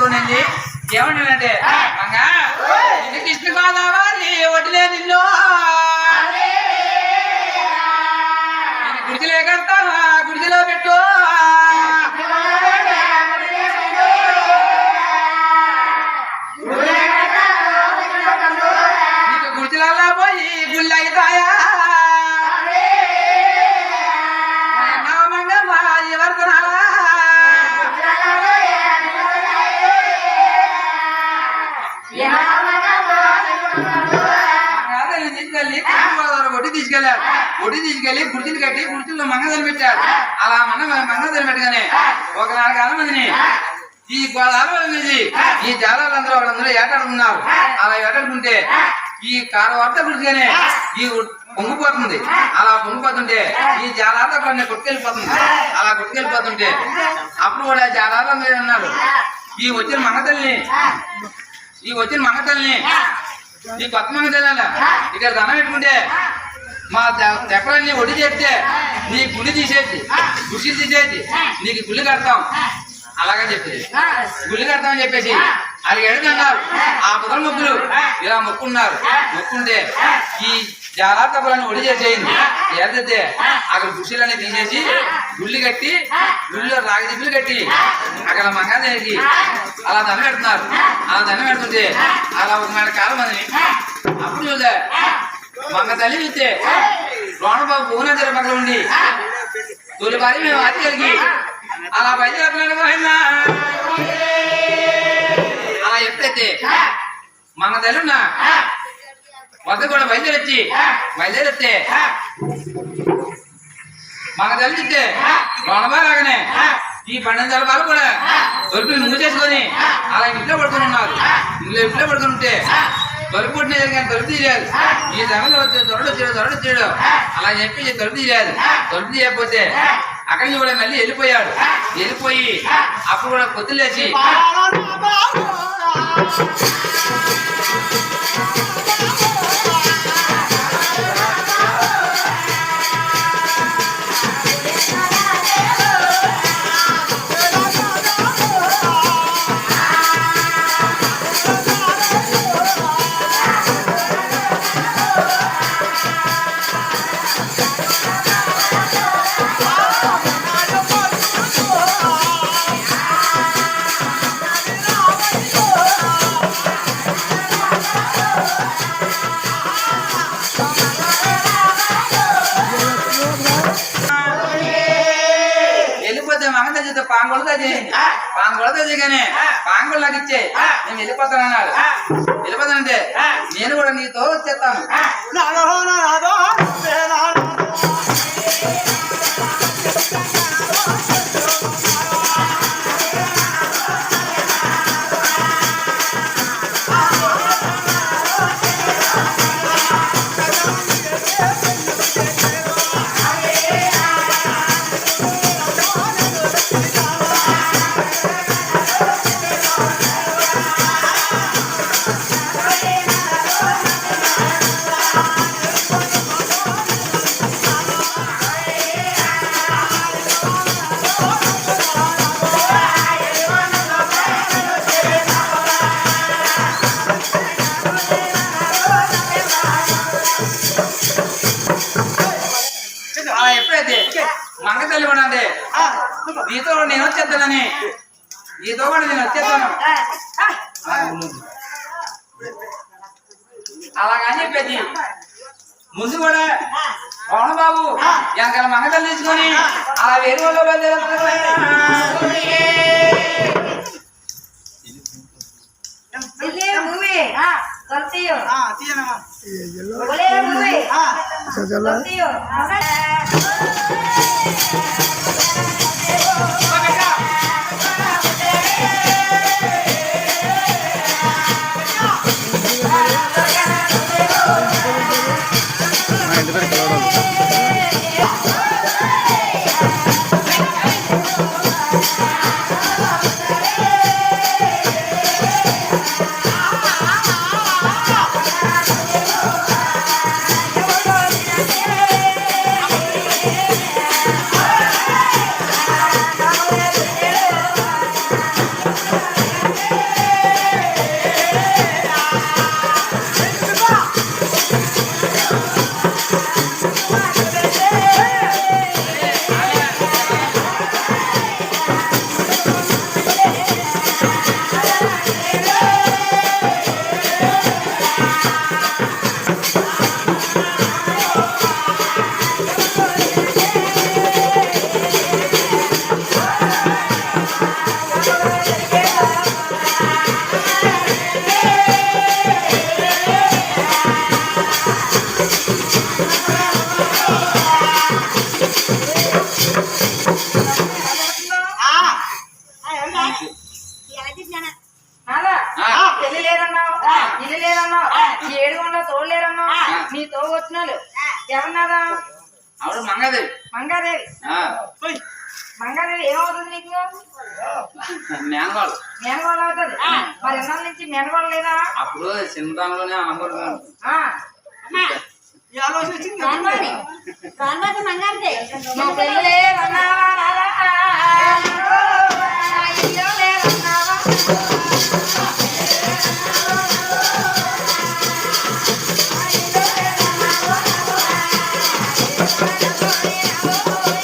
ఏమంటానంటే మంగా ఇది కృష్ణ గోదావరి నిల్లో తీసుకెళ్ళారు ఒడ్డు తీసుకెళ్ళి గుడిచిలు కట్టి గుడిచిల్లో మంగళాన్ని పెట్టారు అలా మన మంగళాన్ని పెట్టగానే ఒక నాలుగు కాలం మందిని ఈ గోదావరి ఈ జాలాలందరూ వాళ్ళందరూ ఏటాడుతున్నారు అలా ఏటాడుకుంటే ఈ కారు వార్త గుడిగానే ఈ పొంగిపోతుంది అలా పొంగిపోతుంటే ఈ జాలాలతో కొన్ని కొట్టుకెళ్ళిపోతుంది. అలా కొట్టుకెళ్ళిపోతుంటే అప్పుడు కూడా జాలాలందరూ అన్నారు ఈ వచ్చిన మంగతల్ని ఈ వచ్చిన మంగతల్ని ఈ కొత్త మంగతల్ని ఇక్కడ దండం పెట్టుకుంటే మా తెప్పలన్నీ ఒడి చేస్తే నీ గుడి తీసేసి గుడిసి తీసేసి నీకు గుళ్ళు కడతాం. అలాగని చెప్పేసి గుళ్ళు కడతామని చెప్పేసి అది ఎడుతున్నారు ఆ. పొదల ముగ్గులు ఇలా మొక్కున్నారు. మొక్కుంటే ఈ జాగ్రత్తలను ఒడి చేసేయండి. ఏదైతే అక్కడ గుడిసెలన్నీ తీసేసి గుళ్ళు కట్టి గుళ్ళో రాగి దిబ్బులు కట్టి అక్కడ మంగాదేవికి అలా దండ పెడుతున్నారు. అలా దండ పెడుతుంటే అలా ఒక మాట కాలం మందిని అప్పుడు చూద్దా. మంగ తల్లి చూస్తే రోణబాబు భువనేశ్వర పక్కన ఉండి. తొలి వారి మేము అది కలిగి. అలా బయలుదేరుతున్నాడు పోయిందా అలా ఎప్పుడైతే తల్లి తెలున్న వద్ద కూడా బయలుదేరొచ్చి బయలుదేరితే మన తెలిస్తే రాగానే ఈ పన్నెండు తలపాలు కూడా తొలిపి ముందు చేసుకొని అలా ఇంట్లో పడుకుని ఉన్నారు. ఇంట్లో ఇంట్లో పడుకుని ఉంటే తలుపు పుట్టినది కానీ తలుపు తీయలేదు ఈ సమయంలో వచ్చే దొరడు వచ్చాడు దొరడు వచ్చాడు అలా చెప్పి తలుపు తీయలేదు తలుపు తీయకపోతే అక్కడికి కూడా మళ్ళీ వెళ్ళిపోయాడు. వెళ్ళిపోయి అప్పుడు కూడా పొత్తులేసి చేత పాంగొలతో చేయండి పాంగొలతో చేయగానే పాంగొలు నాకు ఇచ్చే నేను వెళ్ళిపోతాను అన్నాడు. వెళ్ళిపోతానంటే నేను కూడా నీతో వచ్చేస్తాను. నీతో నేను వచ్చేస్తానని నీతో కూడా నేను వచ్చేస్తాను అలాగని చెప్పేది. ముందు కూడా పవన్ బాబు వెనకాల మంగ తల్లి తీసుకొని అలా వేరు వాళ్ళు Boleh ఏడుగుండా తోడు లేరన్నావు నీ తోడు వచ్చినాడు ఎవరినాదా ఆవిడ మంగదేవి. మంగాదేవి. మంగాదేవి ఏమవుతుంది నీకు? మేనవాళ్ళు మేనగోళ్ళు అవుతుంది. మరి ఎన్నాళ్ళ నుంచి మేనగోళ్ళు లేదా? అప్పుడు చిన్నతనంలోనే లేదన్నావా yeah, oh.